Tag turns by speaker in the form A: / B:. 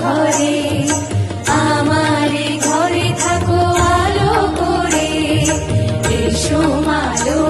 A: ঘরে আমার ঘরে থাকো আলো করে এসো মালো